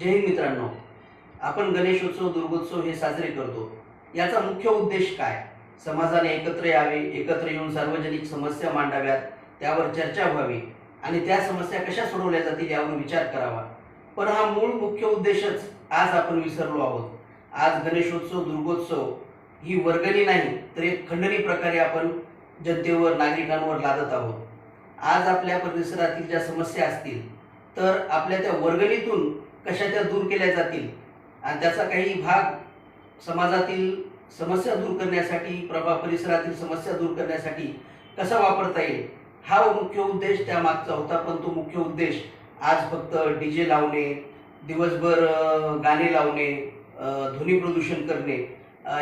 जय मित्रांनो आपण गणेशोत्सव दुर्गोत्सव हे साजरे करतो. याचा मुख्य उद्देश काय? समाजाने एकत्र यावे एकत्र येऊन सार्वजनिक समस्या मांडाव्यात त्यावर चर्चा व्हावी आणि त्या समस्या कशा सोडवल्या जातील यावर विचार करावा. पण हा मूळ मुख्य उद्देशच आज आपण विसरलो आहोत. आज गणेशोत्सव दुर्गोत्सव ही वर्गणी नाही तर एक खंडणी प्रकारे आपण जनतेवर नागरिकांवर लादत आहोत. आज आपल्या परिसरातील ज्या समस्या असतील तर आपल्या त्या वर्गणीतून कशा त्या दूर केल्या जातील? आणि त्याचा काही भाग समाजातील समस्या दूर करण्यासाठी प्रभा परिसरातील समस्या दूर करण्यासाठी कसा वापरता येईल? हा मुख्य उद्देश त्या मागचा होता पण तो मुख्य उद्देश आज फक्त डी जे लावणे दिवसभर गाणे लावणे ध्वनी प्रदूषण करणे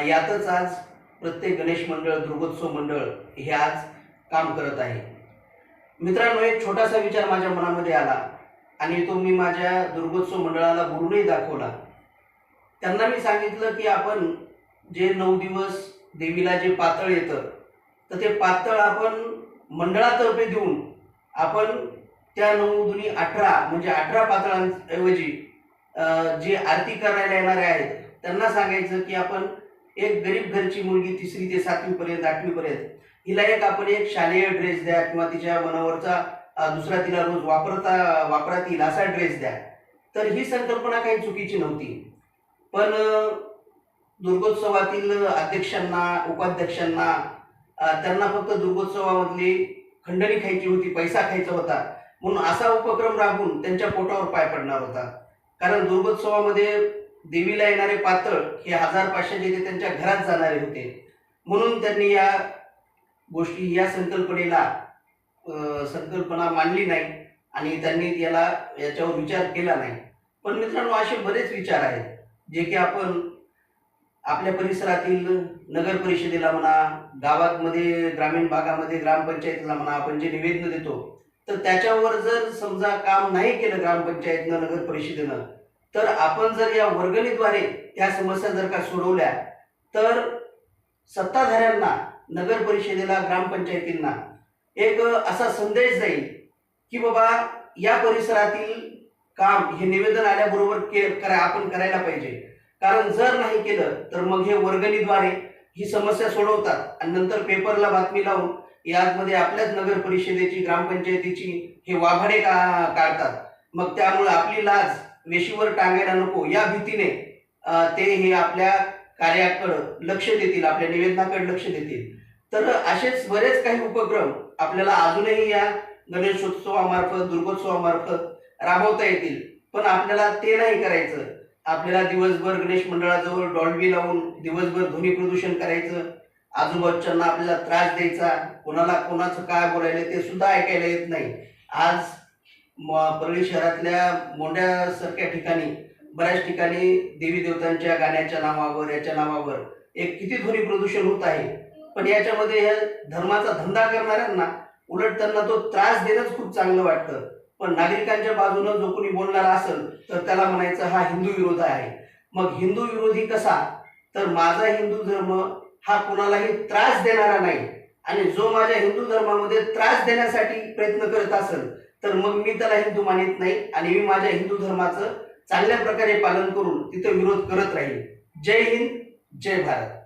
यातच आज प्रत्येक गणेश मंडळ दुर्गोत्सव मंडळ हे आज काम करत आहे. मित्रांनो एक छोटासा विचार माझ्या मनामध्ये आला. आणि तो मी माझ्या दुर्गोत्सव मंडळाला बोलूनही दाखवला. त्यांना मी सांगितलं की आपण जे नऊ दिवस देवीला जे पातळ येतं तर ते पातळ आपण मंडळातर्फे देऊन आपण त्या नऊ दुनी अठरा म्हणजे अठरा पातळांऐवजी जे आरती करायला येणारे आहेत त्यांना सांगायचं की आपण एक गरीब घरची मुलगी तिसरी ते सातवीपर्यंत आठवीपर्यंत हिला एक आपण एक शालेय ड्रेस द्या किंवा तिच्या मनावरचा दुसरा तिला रोज वापरता वापरात येईल असा ड्रेस द्या. तर ही संकल्पना काही चुकीची नव्हती. पण दुर्गोत्सवातील अध्यक्षांना उपाध्यक्षांना त्यांना फक्त दुर्गोत्सवामधली खंडणी खायची होती पैसा खायचा होता. म्हणून असा उपक्रम राबून त्यांच्या पोटावर पाय पडणार होता. कारण दुर्गोत्सवामध्ये देवीला येणारे पातळ हे हजार पाचशे ते त्यांच्या घरात जाणारे होते. म्हणून त्यांनी या गोष्टी या संकल्पनेला संकल्पना मांडली नाही आणि त्यांनी याला याच्यावर विचार केला नाही. पण मित्रांनो असे बरेच विचार आहेत जे की आपण आपल्या परिसरातील नगर परिषदेला म्हणा गावातमध्ये ग्रामीण भागामध्ये ग्रामपंचायतीला म्हणा आपण जे निवेदन देतो तर त्याच्यावर जर समजा काम नाही केलं ग्रामपंचायतनं नगर परिषदेनं तर आपण जर या वर्गणीद्वारे त्या समस्या जर का सोडवल्या तर सत्ताधाऱ्यांना नगर परिषदेला ग्रामपंचायतींना एक असा संदेश जाईल की बाबा या परिसरातील काम हे निवेदन आल्याबरोबर के करा आपण करायला पाहिजे. कारण जर नाही केलं तर मग हे वर्गणीद्वारे ही समस्या सोडवतात. आणि नंतर पेपरला बातमी लावून यामध्ये आपल्याच नगर परिषदेची ग्रामपंचायतीची हे वाभाडे का काढतात. मग त्यामुळे आपली लाज वेशीवर टांगायला नको. या भीतीने ते हे आपल्या कार्याकडं लक्ष देतील आपल्या निवेदनाकडे लक्ष देतील. तर असेच बरेच काही उपक्रम आपल्याला अजूनही या गणेशोत्सवामार्फत दुर्गोत्सवामार्फत राबवता येतील. पण आपल्याला ते नाही करायचं. आपल्याला दिवसभर गणेश मंडळाजवळ डॉल्बी लावून दिवसभर ध्वनी प्रदूषण करायचं. आजूबाजूच्यांना आपल्याला त्रास द्यायचा. कोणाला कोणाचं काय बोलायला ते सुद्धा ऐकायला येत नाही. आज म- परळी शहरातल्या मोंड्यासारख्या ठिकाणी बऱ्याच ठिकाणी देवी देवतांच्या गाण्याच्या नावावर याच्या नावावर एक किती ध्वनी प्रदूषण होत आहे? पण याच्यामध्ये या धर्माचा धंदा करणाऱ्यांना उलट त्यांना तो त्रास देणंच खूप चांगलं वाटतं. पण नागरिकांच्या बाजूनं जो कोणी बोलणारा असेल तर त्याला म्हणायचं हा हिंदू विरोध आहे. मग हिंदू विरोधी कसा? तर माझा हिंदू धर्म हा कोणालाही त्रास देणारा नाही. आणि जो माझ्या हिंदू धर्मामध्ये त्रास देण्यासाठी प्रयत्न करत असेल तर मग मी त्याला हिंदू मानित नाही आणि मी माझ्या हिंदू धर्माचं चांगल्या प्रकारे पालन करून तिथं विरोध करत राहील जय हिंद जय भारत.